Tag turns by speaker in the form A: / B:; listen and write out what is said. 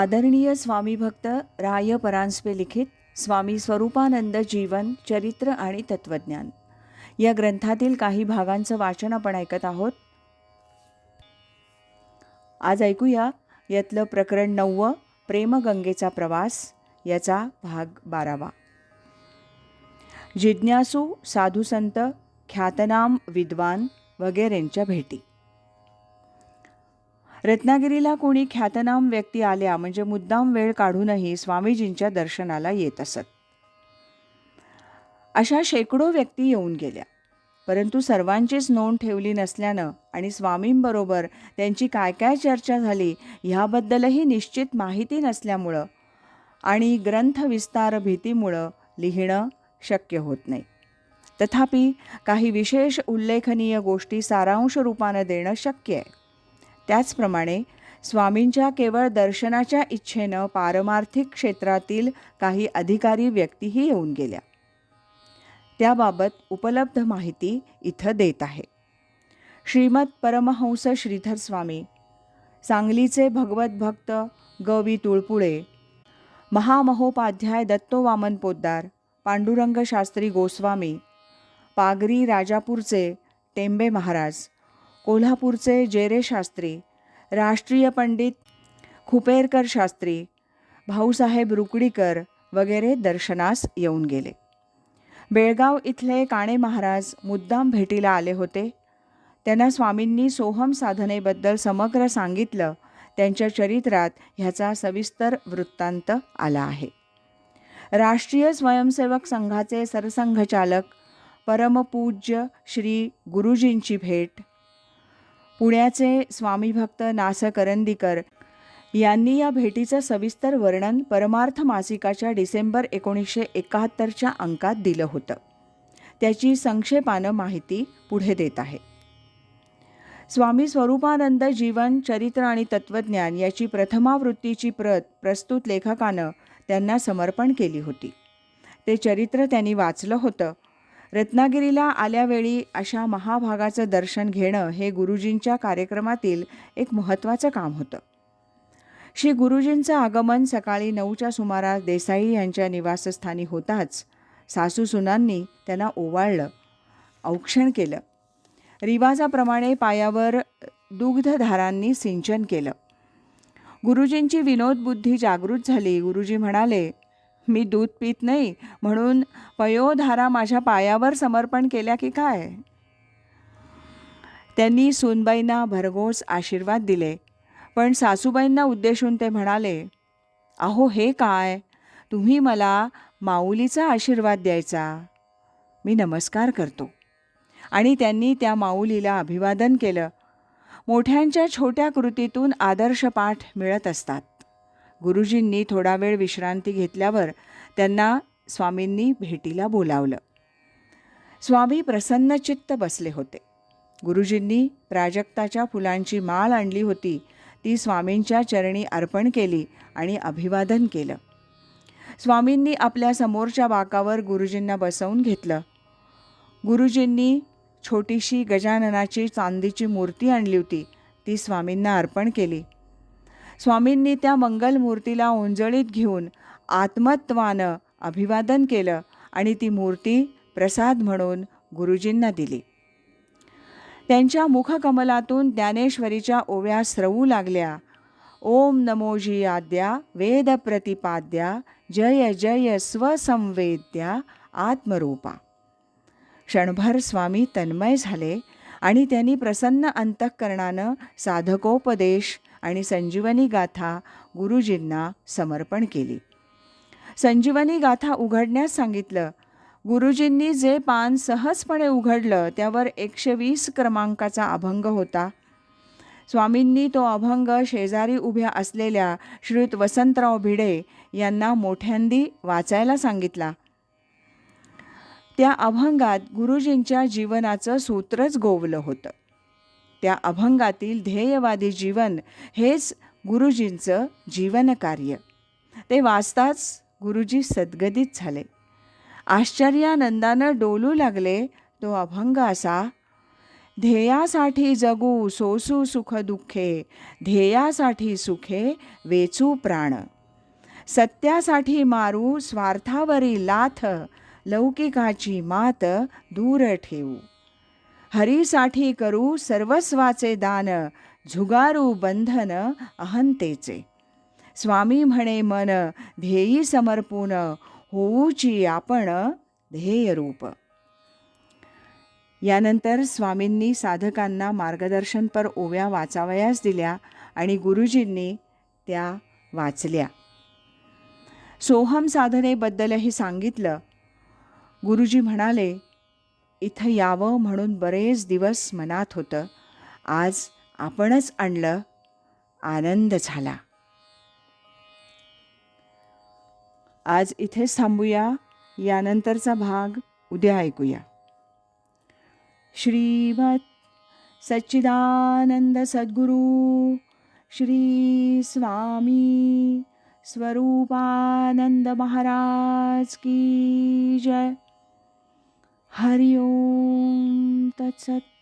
A: आदरणीय स्वामी भक्त राय परांजपे लिखित स्वामी स्वरूपानंद जीवन चरित्र आणि तत्वज्ञान या ग्रंथातील काही भागांचं वाचन आपण ऐकत आहोत आज ऐकूया यातलं प्रकरण नववं प्रेमगंगेचा प्रवास याचा भाग बारावा जिज्ञासू साधुसंत ख्यातनाम विद्वान वगैरेंच्या भेटी रत्नागिरीला कोणी ख्यातनाम व्यक्ती आल्या म्हणजे मुद्दाम वेळ काढूनही स्वामीजींच्या दर्शनाला येत असत अशा शेकडो व्यक्ती येऊन गेल्या परंतु सर्वांचीच नोंद ठेवली नसल्यानं आणि स्वामींबरोबर त्यांची काय काय चर्चा झाली ह्याबद्दलही निश्चित माहिती नसल्यामुळं आणि ग्रंथविस्तार भीतीमुळं लिहिणं शक्य होत नाही तथापि काही विशेष उल्लेखनीय गोष्टी सारांश रूपानं देणं शक्य आहे त्याचप्रमाणे स्वामींच्या केवळ दर्शनाच्या इच्छेनं पारमार्थिक क्षेत्रातील काही अधिकारी व्यक्तीही येऊन गेल्या त्याबाबत उपलब्ध माहिती इथं देत आहे श्रीमद परमहंस श्रीधर स्वामी सांगलीचे भगवत भक्त गवी तुळपुळे महामहोपाध्याय दत्तोवामन पोद्दार पांडुरंग शास्त्री गोस्वामी पागरी राजापूरचे टेंबे महाराज कोल्हापूरचे जेरे शास्त्री राष्ट्रीय पंडित खुपेरकर शास्त्री भाऊसाहेब रुकडीकर वगैरे दर्शनास येऊन गेले बेळगाव इथले काणे महाराज मुद्दाम भेटीला आले होते त्यांना स्वामींनी सोहम साधनेबद्दल समग्र सांगितलं त्यांच्या चरित्रात ह्याचा सविस्तर वृत्तांत आला आहे राष्ट्रीय स्वयंसेवक संघाचे सरसंघचालक परमपूज्य श्री गुरुजींची भेट पुण्याचे स्वामीभक्त नास करंदीकर यांनी या भेटीचं सविस्तर वर्णन परमार्थ मासिकाच्या डिसेंबर एकोणीसशे एकाहत्तरच्या अंकात दिलं होतं त्याची संक्षेपानं माहिती पुढे देत आहे स्वामी स्वरूपानंद जीवन चरित्र आणि तत्त्वज्ञान याची प्रथमावृत्तीची प्रत प्रस्तुत लेखकानं त्यांना समर्पण केली होती ते चरित्र त्यांनी वाचलं होतं रत्नागिरीला आल्यावेळी अशा महाभागाचं दर्शन घेणं हे गुरुजींच्या कार्यक्रमातील एक महत्त्वाचं काम होतं श्री गुरुजींचं आगमन सकाळी नऊच्या सुमारास देसाई यांच्या निवासस्थानी होताच सासूसुनांनी त्यांना ओवाळलं औक्षण केलं रिवाजाप्रमाणे पायावर दुग्धधारांनी सिंचन केलं गुरुजींची विनोदबुद्धी जागृत झाली गुरुजी म्हणाले मी दूध पित नाही म्हणून पयोधारा माझ्या पायावर समर्पण केल्या की काय त्यांनी सुनबाईंना भरघोस आशीर्वाद दिले पण सासूबाईंना उद्देशून ते म्हणाले अहो हे काय तुम्ही मला माऊलीचा आशीर्वाद द्यायचा मी नमस्कार करतो आणि त्यांनी त्या माऊलीला अभिवादन केलं मोठ्यांच्या छोट्या कृतीतून आदर्श पाठ मिळत असतात गुरुजींनी थोडा वेळ विश्रांती घेतल्यावर त्यांना स्वामींनी भेटीला बोलावलं स्वामी प्रसन्नचित्त बसले होते गुरुजींनी प्राजक्ताच्या फुलांची माळ आणली होती ती स्वामींच्या चरणी अर्पण केली आणि अभिवादन केलं स्वामींनी आपल्या समोरच्या बाकावर गुरुजींना बसवून घेतलं गुरुजींनी छोटीशी गजाननाची चांदीची मूर्ती आणली होती ती स्वामींना अर्पण केली स्वामींनी त्या मंगलमूर्तीला ओंजळीत घेऊन आत्मत्वानं अभिवादन केलं आणि ती मूर्ती प्रसाद म्हणून गुरुजींना दिली त्यांच्या मुखकमलातून ज्ञानेश्वरीच्या ओव्या स्रवू लागल्या ओम नमोजी आद्या वेद प्रतिपाद्या जय जय स्वसंवेद्या आत्मरूपा क्षणभर स्वामी तन्मय झाले आणि त्यांनी प्रसन्न अंतःकरणानं साधकोपदेश आणि संजीवनी गाथा गुरुजींना समर्पण केली संजीवनी गाथा उघडण्यास सांगितलं गुरुजींनी जे पान सहजपणे उघडलं त्यावर एकशे वीस क्रमांकाचा अभंग होता स्वामींनी तो अभंग शेजारी उभ्या असलेल्या श्रीत वसंतराव भिडे यांना मोठ्यांदी वाचायला सांगितला त्या अभंगात गुरुजींच्या जीवनाचं सूत्रच गोवलं होतं त्या अभंगातील ध्येयवादी जीवन हेच गुरुजींचं जीवनकार्य ते वाचताच गुरुजी सद्गदित झाले आश्चर्यानंदानं डोलू लागले तो अभंग असा ध्येयासाठी जगू सोसू सुख दुःखे ध्येयासाठी सुखे वेचू प्राण सत्यासाठी मारू स्वार्थावरी लाथ लौकिकाची मात दूर ठेवू हरीसाठी करू सर्वस्वाचे दान झुगारू बंधन अहंतेचे स्वामी म्हणे मन ध्येयी समर्पून होऊची आपण ध्येयरूप यानंतर स्वामींनी साधकांना मार्गदर्शनपर ओव्या वाचावयास दिल्या आणि गुरुजींनी त्या वाचल्या सोहम साधनेबद्दलही सांगितलं गुरुजी म्हणाले इथं यावं म्हणून बरेच दिवस मनात होतं आज आपणच आणलं आनंद झाला आज इथेच थांबूया यानंतरचा भाग उद्या ऐकूया
B: श्रीमत सच्चिदानंद सद्गुरू श्री स्वामी स्वरूपानंद महाराज की जय हरि ओं तत्सत्